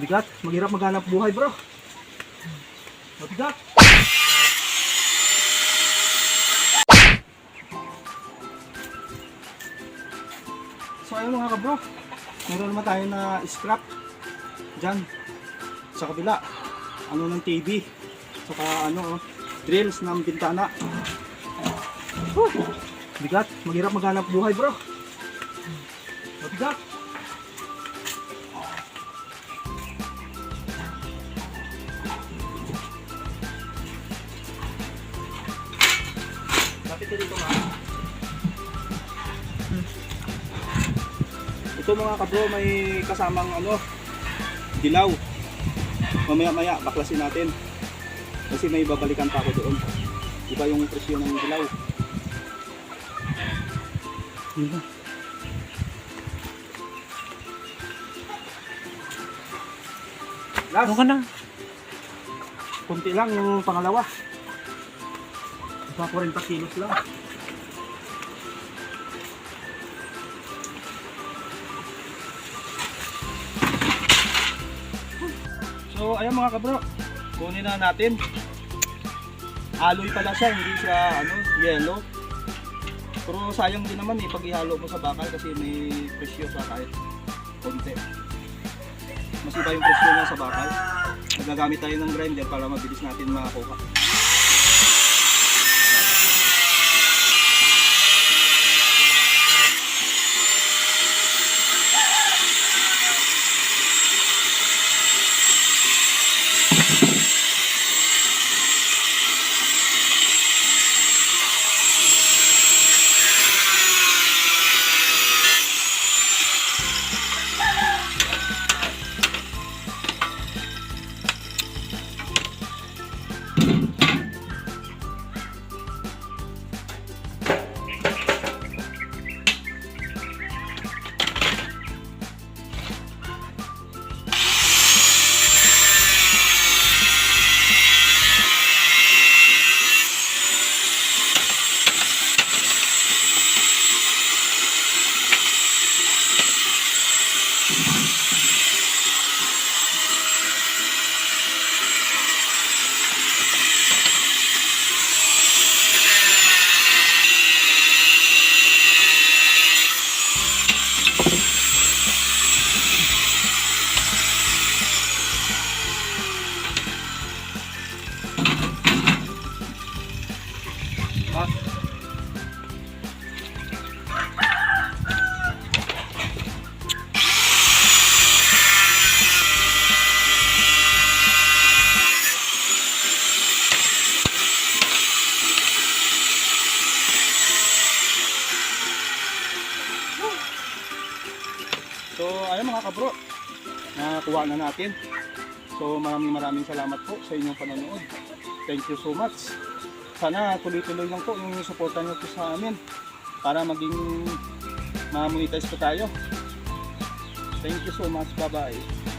Bigat. Maghirap maghanap buhay bro. Mabigat. So ayun mga kabro. Meron naman tayo na scrap. Diyan. Sa kabila. Ano ng TV. Saka ano oh, drills ng bintana. Bigat. Maghirap maghanap buhay bro. Mabigat. Dito mga. Ito mga kabro may kasamang ano dilaw. Mamaya maya baklasin natin. Kasi may babalikan pa ako doon. Iba yung presyo ng dilaw. Na. Last, Ano ka na? kunti lang yung pangalawa. Isa 40 kilos lang. So, ayun mga kabro. Kunin na natin. Aloy pala siya, hindi siya ano, yellow. Pero sayang din naman eh pag ihalo mo sa bakal kasi may presyo sa kahit konti. Mas iba yung presyo niya sa bakal. Nagagamit tayo ng grinder para mabilis natin makakuha. Ayun mga kabro, nakakuha na natin. So, maraming maraming salamat po sa inyong panonood. Thank you so much. Sana tuloy-tuloy lang po yung suporta nyo po sa amin para maging ma-monetize po tayo. Thank you so much. Bye-bye.